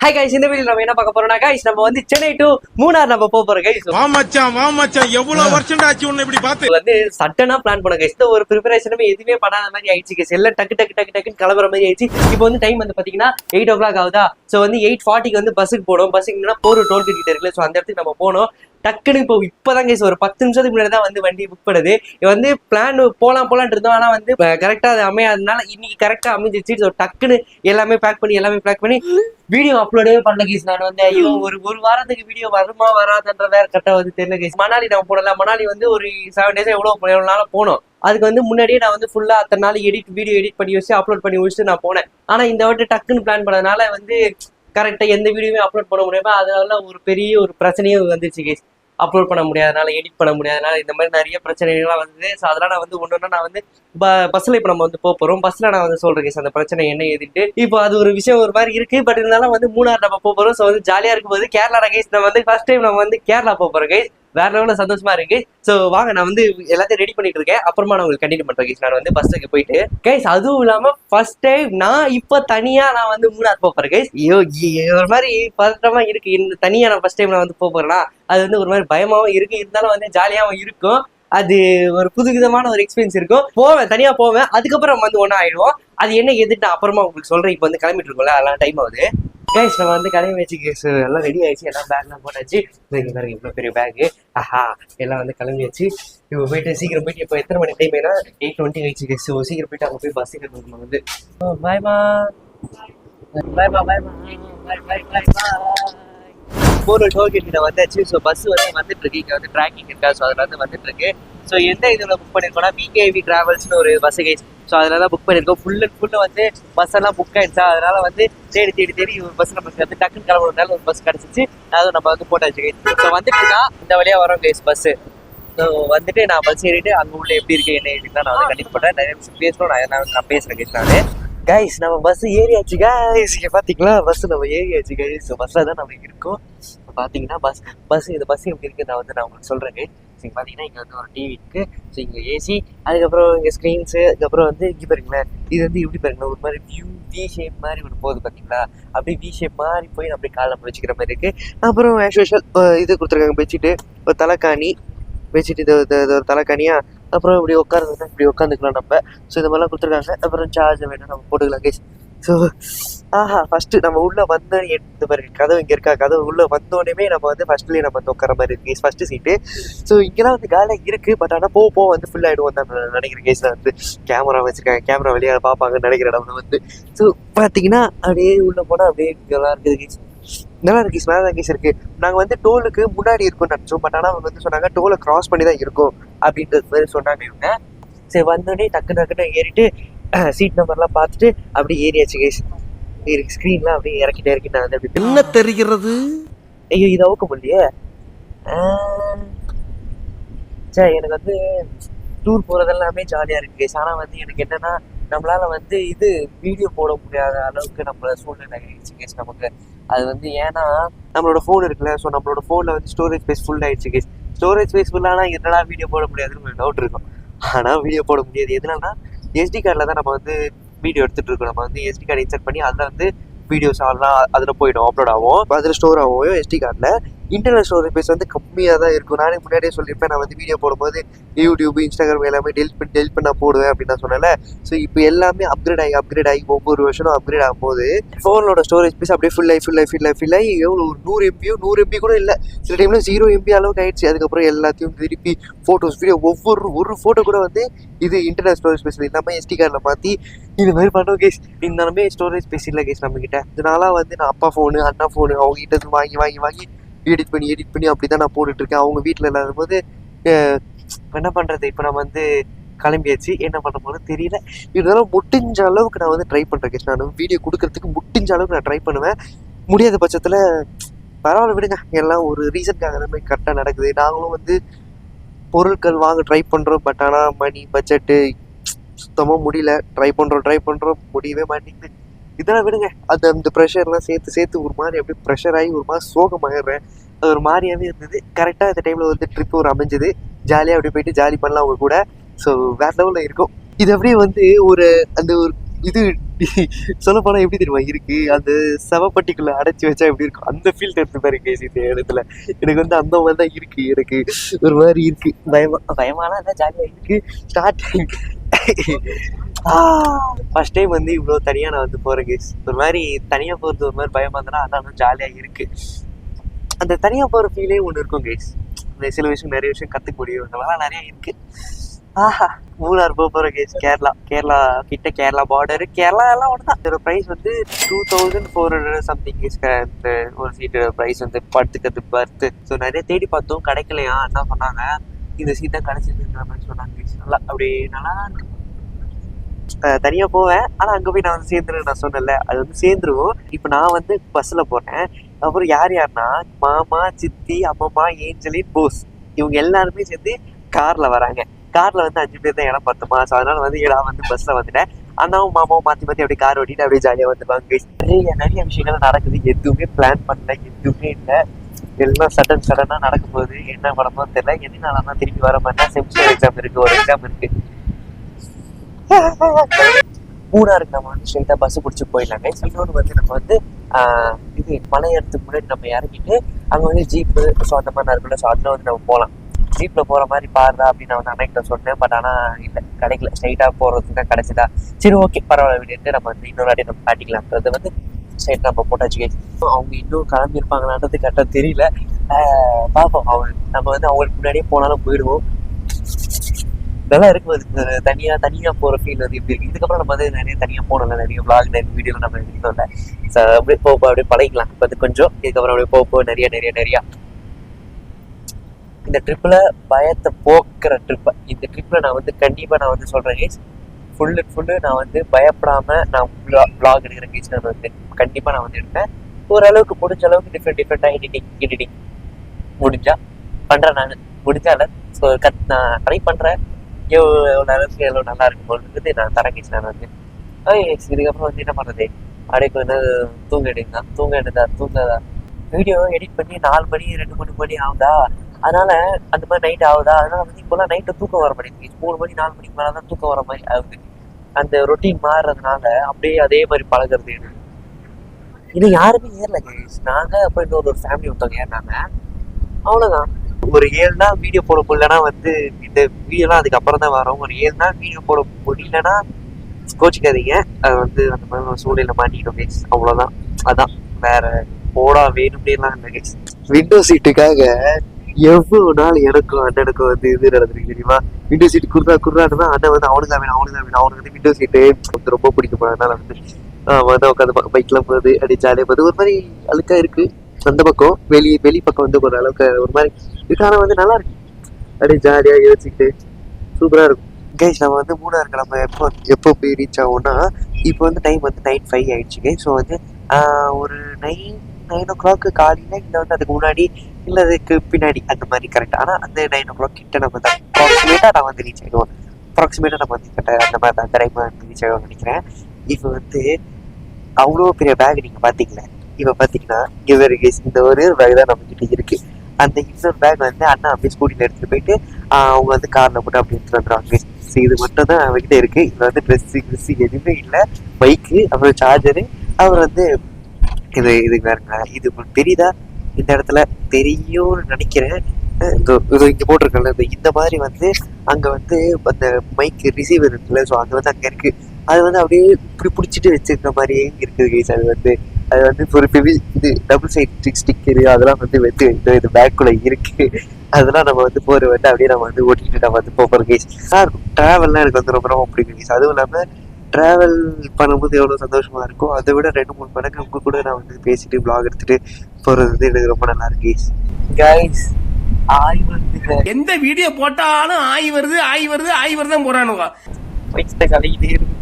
Hi guys இந்த video நம்ம என்ன பார்க்க போறோம்னா கைஸ் நம்ம வந்து சென்னை டு மூணார் நம்ம போக போறோம் கைஸ் வா மச்சான் வா மச்சான். எவ்வளவு வருஷம் ஆச்சு உன்னை இப்படி பார்த்து? வந்து சட்டனா பிளான் பண்ண கைஸ் ஒரு ப்ரிப்பரேஷனுமே எதுவுமே பண்ணாத மாதிரி ஆயிடுச்சு கைஸ் எல்லாம் டக்கு டக்கு டக்கு டக்குன்னு கிளம்புற மாதிரி ஆயிடுச்சு. இப்போ வந்து டைம் வந்து பாத்தீங்கன்னா எயிட் ஓ கிளாக் ஆகுதா? ஸோ வந்து எயிட் ஃபார்ட்டிக்கு வந்து பஸ்ஸுக்கு போனோம். பஸ்ஸுக்கு போர் டோல் கிட்ட இருக்குல்ல ஸோ அந்த இடத்துக்கு நம்ம போனோம். டக்குன்னு இப்போ இப்போதான் கேஸ் ஒரு பத்து நிமிஷத்துக்கு முன்னாடி தான் வந்து வண்டி புக் பண்ணுது. வந்து பிளான் போகலாம் போகலான்ட்டு இருந்தோம். ஆனால் வந்து கரெக்டாக அது அமையாதனால இன்னைக்கு கரெக்டாக அமைஞ்சிச்சு ஸோ டக்குன்னு எல்லாமே பேக் பண்ணி எல்லாமே பேக் பண்ணி வீடியோ அப்லோடே பண்ணல கேஸ் நான் வந்து ஐயோ ஒரு ஒரு வாரத்துக்கு வீடியோ வருமா வராதுன்றத கரெக்டாக வந்து தெரியல கேஸ் மணாலி நம்ம போடல. மணாலி வந்து ஒரு செவன் டேஸ் எவ்வளோ எவ்வளோ போனோம். அதுக்கு வந்து முன்னாடியே நான் வந்து ஃபுல்லாக அத்தனை நாள் எடிட் வீடியோ எடிட் பண்ணி வச்சு அப்லோட் பண்ணி வச்சுட்டு நான் போனேன். ஆனால் இந்த வாட்டி டக்குன்னு பிளான் பண்ணதுனால வந்து கரெக்டாக எந்த வீடியோமே அப்லோட் பண்ண முடியாமல் அதனால ஒரு பெரிய ஒரு பிரச்சனையும் வந்துச்சு கேஸ் அப்லோட் பண்ண முடியாதனால எடிட் பண்ண முடியாதனால இந்த மாதிரி நிறைய பிரச்சனைகள்லாம் வந்தது. ஸோ அதெல்லாம் நான் வந்து ஒன்று ஒன்றா நான் வந்து பஸ்ஸில் இப்போ நம்ம வந்து போக போகிறோம் பஸ்ஸில் நான் வந்து சொல்கிறேன் கேஸ் அந்த பிரச்சனை என்ன ஏதுட்டு இப்போ அது ஒரு விஷயம் ஒரு மாதிரி இருக்குது பட் இருந்தாலும் வந்து மூணார் நம்ம போக போகிறோம் ஸோ வந்து ஜாலியாக இருக்கும்போது கேரளா கைஸ் நம்ம வந்து ஃபர்ஸ்ட் டைம் நம்ம வந்து கேரளா போக போகிறோம் கைஸ் வேற லெவலில் சந்தோஷமா இருக்கு. ஸோ வாங்க நான் வந்து எல்லாத்தையும் ரெடி பண்ணிட்டு இருக்கேன். அப்புறமா நான் உங்களுக்கு கண்டினியூ பண்ணுறேன் கைஸ் நான் வந்து பஸ்ஸுக்கு போயிட்டு கைஸ் அதுவும் இல்லாமல் ஃபர்ஸ்ட் டைம் நான் இப்போ தனியாக நான் வந்து மூணார் போகிறேன் கைஸ் ஐயோ ஒரு மாதிரி பதட்டமா இருக்கு. இந்த தனியாக நான் ஃபர்ஸ்ட் டைம் நான் வந்து போக அது வந்து ஒரு மாதிரி பயமாகவும் இருக்கு. இருந்தாலும் வந்து ஜாலியாகவும் இருக்கும். அது ஒரு புதுவிதமான ஒரு எக்ஸ்பீரியன்ஸ் இருக்கும். போவேன் தனியாக போவேன். அதுக்கப்புறம் நம்ம வந்து ஒன்றா ஆயிடுவோம். அது என்ன எதுட்டு அப்புறமா உங்களுக்கு சொல்கிறேன் இப்போ வந்து கிளம்பிட்டு இருக்கோம்ல அதெல்லாம் டைம் ஆகுது. கைஸ் நம்ம வந்து கிளம்பி வச்சு கேஸ் எல்லாம் ரெடி ஆயிடுச்சு. எல்லாம் பேக்லாம் போட்டாச்சு. இங்கே பாருங்க இவ்வளோ பெரிய பேக்கு ஆஹா எல்லாம் வந்து கிளம்பி வச்சு இப்போ போயிட்டு சீக்கிரம் போயிட்டு இப்போ எத்தனை மணி டைம் ஏன்னா எயிட் டுவெண்ட்டி ஆயிடுச்சு கேஸ் ஸோ சீக்கிரம் போயிட்டு அங்கே போய் பஸ் நம்ம வந்து. பாய்மா பாய்மா பாய்மா பாய் பாய் பாய் பாய் டோல்கேட் கிட்ட வந்தாச்சு. ஸோ பஸ் வந்து வந்துட்டு இருக்கு. இங்கே வந்து ட்ராக்கிங் இருக்கா? ஸோ அதில் வந்து வந்துட்டு இருக்கு. ஸோ எந்த இதில் புக் பண்ணியிருக்கோம்னா பிகேவி டிராவல்ஸ்னு ஒரு வசகை கைஸ் ஸோ அதில் தான் புக் பண்ணியிருக்கோம் ஃபுல் அண்ட் ஃபுல்லு வந்து பஸ் எல்லாம் புக் ஆகிடுச்சா அதனால வந்து தேடி தேடி தேடி ஒரு பஸ் நமக்கு வந்து டக்குன்னு கிளம்புறதுனால ஒரு பஸ் கிடச்சிச்சு. அதுவும் நம்ம வந்து போட்டாச்சு கைஸ் ஸோ வந்துட்டுனா இந்த வழியாக வரோம் கைஸ் பஸ்ஸு ஸோ வந்துட்டு நான் பஸ் ஏறிட்டு அங்கே உள்ள எப்படி இருக்கு என்ன ஏறிட்டு நான் வந்து கண்டிப்பாக பண்ணுறேன் நிறைய நிமிஷம் பேசணும். நான் நான் நான் பேசுகிறேன் கைஸ் நான். கைஸ் நம்ம பஸ் ஏறியாச்சு கைஸ் இங்கே பார்த்தீங்களா பஸ் நம்ம ஏறியாச்சு கைஸ் ஸோ பஸ்ஸில் தான் நம்ம இருக்கோம். பார்த்தீங்கன்னா பஸ் பஸ் இந்த பஸ் எப்படி இருக்குது நான் வந்து நான் உங்களுக்கு சொல்கிறேன் கைஸ் இங்கே பார்த்தீங்கன்னா இங்கே வந்து ஒரு டிவி இருக்கு. ஸோ இங்கே ஏசி அதுக்கப்புறம் இங்கே ஸ்க்ரீன்ஸு அதுக்கப்புறம் வந்து இங்கே பாருங்களேன் இது வந்து எப்படி பாருங்களேன் ஒரு மாதிரி வியூ வி ஷேப் மாதிரி ஒன்று போகுது பார்த்தீங்களா அப்படியே வி ஷேப் மாதிரி போய் அப்படியே காலில் நம்ம வச்சுக்கிற மாதிரி இருக்கு. அப்புறம் ஆஸ் யூஷுவல் இது கொடுத்துருக்காங்க பெட்ஷீட்டு ஒரு தலைக்காணி பெட்ஷீட் இது ஒரு தலைக்காணியா அப்புறம் இப்படி உட்காந்துருந்தா இப்படி உட்காந்துக்கலாம் நம்ம. ஸோ இந்த மாதிரிலாம் கொடுத்துருக்காங்க. அப்புறம் சார்ஜ் வேணும் நம்ம போட்டுக்கலாம் கேஸ் ஸோ ஆஹா ஃபர்ஸ்ட் நம்ம உள்ள வந்த இந்த மாதிரி கதவு இங்க இருக்கா? கதவு உள்ள வந்தோடனே நம்ம வந்து ஃபர்ஸ்ட்லயே நம்ம வந்து உட்கார மாதிரி இருக்கு. ஃபர்ஸ்ட் சீட்டு ஸோ இங்கெல்லாம் வந்து காலியாக இருக்கு பட் ஆனால் போக போக வந்து ஃபுல் ஆயிடுவோம் தான் நான் நினைக்கிறேன். கேஸ்ல வந்து கேமரா வச்சிருக்காங்க கேமரா வெளியே பார்ப்பாங்கன்னு நினைக்கிற இடம் வந்து. ஸோ பார்த்தீங்கன்னா அப்படியே உள்ள போனா அப்படியே நல்லா இருக்குது கேஸ் நல்லா இருக்கு நல்லா தான் கேஸ் இருக்கு. நாங்க வந்து டோலுக்கு முன்னாடி இருக்கும்னு நினைச்சோம் பட் ஆனால் அவங்க வந்து சொன்னாங்க டோலை கிராஸ் பண்ணி தான் இருக்கும் அப்படின்றது மாதிரி சொன்னாங்க இவங்க. சரி வந்தோடனே டக்கு டக்குன்னு ஏறிட்டு சீட் நம்பர்லாம் பார்த்துட்டு அப்படியே ஏறியாச்சு கேஸ் ஸ்க்ரீன்லாம் அப்படியே இறக்கிட்டே இறக்கிட்டு வந்து அப்படி என்ன தெரிகிறது? ஐயோ இது அவுக்க முடியலையே. சரி எனக்கு வந்து டூர் போகிறதெல்லாமே ஜாலியாக இருக்கு கேஸ் ஆனால் வந்து எனக்கு என்னன்னா நம்மளால வந்து இது வீடியோ போட முடியாத அளவுக்கு நம்மள சூழ்நிலை ஆயிடுச்சு கேஸ் நமக்கு. அது வந்து ஏன்னா நம்மளோட ஃபோன் இருக்குல்ல ஸோ நம்மளோட ஃபோனில் வந்து ஸ்டோரேஜ் ஸ்பேஸ் ஃபுல் ஆயிடுச்சு கேஸ் ஸ்டோரேஜ் ஸ்பேஸ் ஃபுல்லானா என்னடா வீடியோ போட முடியாதுன்னு ஒரு டவுட் இருக்கும். ஆனால் வீடியோ போட முடியாது. எதுனால எஸ்டி கார்டில் தான் நம்ம வந்து வீடியோ எடுத்துகிட்டு இருக்கோம். நம்ம வந்து எஸ்டி கார்டு இன்சர்ட் பண்ணி அதில் வந்து வீடியோஸ் எல்லாம் அதில் போயிடும் அப்லோட் ஆகும். அதில் ஸ்டோர் ஆகும் எஸ்டி கார்டில் இன்டர்னல் ஸ்டோரேஜ் வந்து கம்மியாக தான் இருக்கும். நானே முன்னாடியே சொல்லியிருப்பேன் நான் வந்து வீடியோ போடும்போது யூடியூப் இன்ஸ்டாகிராம் எல்லாமே டெலிட் பண்ணி டெலிட் பண்ண போடுவேன் அப்படின்னு நான் சொன்னல ஸோ இப்போ எல்லாமே அப்கிரேட் ஆகி அப்கிரேட் ஆகி ஒவ்வொரு வருஷனும் அப்கிரேட் ஆகும்போது ஃபோனோட ஸ்டோரேஜ் பேஸ் அப்படியே ஃபுல் ஆகி ஃபுல் ஆகி ஃபுல் ஆகி ஃபுல் ஆகி எவ்வளோ ஒரு நூறு எம்பியோ நூறு எம்பி கூட இல்லை. சில டைமில் ஜீரோ எம்பி அளவுக்கு ஆயிடுச்சு. அதுக்கப்புறம் எல்லாத்தையும் திருப்பி ஃபோட்டோஸ் வீடியோ ஒவ்வொரு ஒரு ஃபோட்டோ கூட வந்து இது இன்டர்னல் ஸ்டோரேஜ் ஸ்பேஸ் இல்லாமல் எஸ்டி கார்டில் மாற்றி இது மாதிரி பண்ணோம் கேஸ் இருந்தாலுமே ஸ்டோரேஜ் ஸ்பேஸ் இல்லை கேஸ் நம்மக்கிட்ட இதனால வந்து நான் அப்பா ஃபோனு அண்ணா ஃபோனு அவங்க கிட்ட வாங்கி வாங்கி வாங்கி எடிட் பண்ணி எடிட் பண்ணி அப்படி தான் நான் போட்டுட்ருக்கேன். அவங்க வீட்டில் இல்லாத போது என்ன பண்ணுறது இப்போ நம்ம வந்து கிளம்பியாச்சு. என்ன பண்ண போகிறது தெரியல. இருந்தாலும் முடிஞ்ச அளவுக்கு நான் வந்து ட்ரை பண்ணுறேன் நான் வீடியோ கொடுக்கறதுக்கு முடிஞ்ச அளவுக்கு நான் ட்ரை பண்ணுவேன். முடியாத பட்சத்தில் பரவாயில்ல விடுங்க. எல்லாம் ஒரு ரீசனுக்காக எல்லாமே கரெக்டாக நடக்குது. நாங்களும் வந்து பொருட்கள் வாங்க ட்ரை பண்ணுறோம் பட் ஆனால் மணி பட்ஜெட்டு சுத்தமாக முடியல. ட்ரை பண்ணுறோம் ட்ரை பண்ணுறோம் முடியவே மாட்டேங்குது. இதெல்லாம் விடுங்க. அது அந்த ப்ரெஷர்லாம் சேர்த்து சேர்த்து ஒரு மாதிரி அப்படியே ப்ரெஷர் ஆகி ஒரு மாதிரி சோகமாயிடுறேன். அது ஒரு மாதிரியாவே இருந்தது. கரெக்டாக அந்த டைமில் வந்து ட்ரிப் ஒரு அமைஞ்சது. ஜாலியாக அப்படி போயிட்டு ஜாலி பண்ணலாம் அவங்க கூட. ஸோ வேறு லெவலில் இருக்கும். இது அப்படியே வந்து ஒரு அந்த ஒரு இது சொல்ல எப்படி தெரியுமா? இருக்கு. அந்த சவப்பட்டிக்குள்ள அடைச்சி வச்சா எப்படி இருக்கும்? அந்த ஃபீல் எடுத்து பாரு இந்த இடத்துல. எனக்கு வந்து அந்த மாதிரி தான் இருக்கு. எனக்கு ஒரு மாதிரி இருக்கு. பயமா பயமானா தான் ஜாலியாக இருக்கு. ஸ்டார்ட் ஃபர்ஸ்ட் டைம் வந்து இவ்வளோ தனியாக நான் வந்து போகிறேன் கேஸ் ஒரு மாதிரி தனியாக போகிறது ஒரு மாதிரி பயமாக இருந்தனா அதான் ஜாலியாக இருக்குது அந்த தனியாக போகிற ஃபீலே ஒன்று இருக்கும் கேஸ் இந்த சில விஷயம் நிறைய விஷயம் கற்றுக்க முடியும். இதெல்லாம் நிறைய இருக்குது ஆஹா மூணார் போக போகிற கேஸ் கேரளா. கேரளா கிட்ட கேரளா பார்டரு கேரளா எல்லாம் ஒன்று தான் இதோட ப்ரைஸ் வந்து two thousand four hundred something cause இந்த ஒரு சீட்டு ப்ரைஸ் வந்து படுத்துக்கிறது பர்த்து. ஸோ நிறைய தேடி பார்த்தோம். கிடைக்கலையா? என்ன சொன்னாங்க. இந்த சீட் தான் கிடைச்சதுன்ற மாதிரி சொன்னாங்க நல்லா அப்படி நல்லா தனியா தனியாக போவேன். ஆனால் அங்கே போய் நான் வந்து சேர்ந்துருவேன் நான் சொன்னேன்ல. அது வந்து சேர்ந்துருவோம். இப்போ நான் வந்து பஸ்ஸில் போனேன். அப்புறம் யார் யாருன்னா மாமா சித்தி அம்மம்மா ஏஞ்சலின் போஸ். இவங்க எல்லாருமே சேர்ந்து காரில் வராங்க. காரில் வந்து அஞ்சு பேர் தான் இடம் பார்த்தோமா. ஸோ அதனால வந்து நான் வந்து பஸ்ஸில் வந்துட்டேன். அண்ணாவும் மாமாவும் மாற்றி மாற்றி அப்படியே கார் ஓட்டிட்டு அப்படியே ஜாலியாக வந்துருவாங்க. நிறைய நிறைய விஷயங்கள் நடக்குது. எதுவுமே பிளான் பண்ணல. எதுவுமே இல்லை. எல்லாம் சடன் சடனாக நடக்கும் போது என்ன படமோ தெரியல. எதனால தான் திரும்பி வர மாதிரி செமிஸ்டர் எக்ஸாம் இருக்கு. ஒரு எக்ஸாம் இருக்கு. மூணாருக்கு நம்ம வந்து ஸ்ட்ரெயிட்டாக பஸ் பிடிச்சி போயிடலாங்க இன்னொன்று வந்து நம்ம வந்து இது மலை முன்னாடி நம்ம இறங்கிட்டு அங்கே வந்து ஜீப்பு ஸோ அந்த மாதிரி இருக்குல்ல ஸோ அதில் வந்து நம்ம போகலாம். ஜீப்பில் போகிற மாதிரி பாருடா அப்படின்னு நான் வந்து அன்னைக்கிட்ட சொன்னேன். பட் ஆனால் இல்லை கிடைக்கல. ஸ்ட்ரைட்டாக போகிறதுக்கு தான் கிடைச்சதா? சரி ஓகே பரவாயில்ல விட்டுட்டு நம்ம வந்து இன்னொரு வாட்டி நம்ம காட்டிக்கலாம்ன்றது வந்து ஸ்ட்ரெயிட் நம்ம போட்டாச்சு அவங்க இன்னும் கிளம்பியிருப்பாங்களான்றது கரெக்டாக தெரியல. பார்ப்போம். அவங்க நம்ம வந்து அவங்களுக்கு முன்னாடியே போனாலும் போயிடுவோம். நல்லா இருக்கும் அது தனியா தனியா போற ஃபீல் வந்து எப்படி இருக்கு? இதுக்கப்புறம் நம்ம வந்து நிறைய தனியா போனோம்ல நிறைய vlog நிறைய வீடியோ நம்ம எடுத்தோம்ல ஸோ அப்படியே போக போக அப்படியே பழகிக்கலாம் இப்போ வந்து கொஞ்சம் இதுக்கப்புறம் அப்படியே போக போக நிறைய நிறைய நிறைய. இந்த ட்ரிப்பில் பயத்தை போக்குற ட்ரிப்பை இந்த ட்ரிப்பில் நான் வந்து கண்டிப்பாக நான் வந்து சொல்கிறேன் கேஸ் ஃபுல் அண்ட் ஃபுல்லு நான் வந்து பயப்படாமல் நான் vlog எடுக்கிற கேஸ் நான் வந்து கண்டிப்பாக நான் வந்து எடுப்பேன். ஓரளவுக்கு முடிஞ்ச அளவுக்கு டிஃப்ரெண்ட் டிஃப்ரெண்ட்டாக எடிட்டிங் எடிட்டிங் முடிஞ்சா பண்ணுறேன் நான். முடிஞ்சால ஸோ கத் நான் ட்ரை பண்ணுறேன் எவ்வளோ எவ்வளோ எவ்வளோ நல்லா இருக்கும்போது நான் தரங்கிச்சு நான் வந்து இதுக்கப்புறம் வந்து என்ன பண்ணுறது அப்படியே கொஞ்சம் தூங்க எடுங்க தூங்க எடுதா தூங்கதா? வீடியோ எடிட் பண்ணி நாலு மணி ரெண்டு மணி மணி ஆகுதா? அதனால அந்த மாதிரி நைட் ஆகுதா? அதனால வந்து இப்போலாம் நைட்டு தூக்கம் வர மாட்டேங்குது. மூணு மணி நாலு மணிக்கு மேலே தான் தூக்கம் வர மாதிரி ஆகுது. அந்த ரொட்டீன் மாறுறதுனால அப்படியே அதே மாதிரி பழகிறது எனக்கு. இது யாருமே ஏறல கேஸ் நாங்கள் அப்புறம் இன்னொரு ஒரு ஃபேமிலி ஒருத்தவங்க ஏறினாங்க. அவ்வளோதான் ஒரு ஏழு நாள் வீடியோ போட முடியலன்னா வந்து இந்த வீடியோலாம் அதுக்கப்புறம் தான் வரும். ஒரு ஏழு நாள் வீடியோ போட முடியலன்னா கோச்சிக்காதீங்க. அது வந்து அந்த மாதிரி சூழ்நிலை மாட்டிக்கணும் கைஸ் அவ்வளோதான் அதான். வேற போடா வேணும்னேலாம் இல்லை கைஸ் விண்டோ சீட்டுக்காக எவ்வளோ நாள் எனக்கும் அண்ணனுக்கும் வந்து இது நடந்திருக்கு தெரியுமா? விண்டோ சீட் குர்ரா குர்ரான்னு அண்ணன் வந்து அவனுக்கு தான் அவனுக்கு தான் அவனுக்கு வந்து விண்டோ சீட்டு வந்து ரொம்ப பிடிக்கும் அதனால வந்து ஆஹ் வந்து உட்காந்து பைக்ல போகுது அப்படி ஜாலியாக போகுது. ஒரு மாதிரி அழுக்காக இருக்குது அந்த பக்கம் வெளி வெளி பக்கம் வந்து ஒரு அளவுக்கு ஒரு மாதிரி இருக்கு. ஆனால் வந்து நல்லா இருக்கு. அப்படியே ஜாலியா யோசிச்சுக்கிட்டு சூப்பரா இருக்கும். கைஸ் நம்ம வந்து மூணாறு நம்ம எப்போ எப்போ போய் ரீச் ஆகும்னா இப்போ வந்து டைம் வந்து நைன் ஃபைவ் ஆயிடுச்சு ஸோ வந்து ஒரு நைன் நைன் ஓ கிளாக்கு காலையில் இல்லை வந்து அதுக்கு முன்னாடி இல்லை அதுக்கு பின்னாடி அந்த மாதிரி கரெக்ட் ஆனால் அந்த நைன் ஓ கிளாக் கிட்ட நம்ம தான் அப்ராக்சிமேட்டாக நான் வந்து ரீச் ஆகிடுவோம் அப்ராக்சிமேட்டாக நம்ம வந்து கிட்ட அந்த மாதிரி அந்த டைம் ரீச் ஆகிடுவோம்னு நினைக்கிறேன். இப்போ வந்து அவ்வளோ பெரிய பேக் நீங்கள் பார்த்தீங்களே? இப்போ பார்த்தீங்கன்னா இங்கே வேறு கேஸ் இந்த ஒரு பேக் தான் நம்மக்கிட்ட இருக்குது அந்த இன்னொரு பேக் வந்து அண்ணா அப்படியே ஸ்கூட்டியில் எடுத்துகிட்டு போயிட்டு அவங்க வந்து காரில் போட்டு அப்படி எடுத்துகிட்டு வந்துடுவாங்க ஸோ இது மட்டும் தான் அவங்ககிட்ட இருக்குது இதில் வந்து ட்ரெஸ்ஸு ட்ரெஸ்ஸு எதுவுமே இல்லை. பைக்கு அப்புறம் சார்ஜரு அப்புறம் வந்து இது இது வேறுங்க இது உங்களுக்கு தெரியுதா? இந்த இடத்துல தெரியும்னு நினைக்கிறேன். இந்த இங்கே போட்டிருக்கல இந்த இந்த மாதிரி வந்து அங்கே வந்து அந்த மைக்கு ரிசீவர் இருக்குல்ல ஸோ அது வந்து அங்கே இருக்குது அது வந்து அப்படியே இப்படி பிடிச்சிட்டு வச்சிருக்க மாதிரியே இருக்குது கைஸ் அது வந்து. அது வந்து ஒரு பெவி இது டபுள் சைட் ஸ்டிக் ஸ்டிக்கரு அதெல்லாம் வந்து வந்து இது பேக்குள்ள இருக்கு. அதெல்லாம் நம்ம வந்து போற வந்து அப்படியே நம்ம வந்து ஓட்டிட்டு நம்ம வந்து போகிறோம் கேஸ் சார் ட்ராவல்லாம் எனக்கு வந்து ரொம்ப ரொம்ப பிடிக்கும் கேஸ் அதுவும் இல்லாமல் ட்ராவல் பண்ணும்போது எவ்வளோ சந்தோஷமா இருக்கும் அதை விட ரெண்டு மூணு மடங்கு உங்க கூட நான் வந்து பேசிட்டு vlog எடுத்துட்டு போறது வந்து எனக்கு ரொம்ப நல்லா இருக்கு கைஸ் ஆய் வந்து எந்த வீடியோ போட்டாலும் ஆய் வருது ஆய் வருது ஆய் வருது போறானுங்க. வயிற்று கலையிட்டே இருக்கு.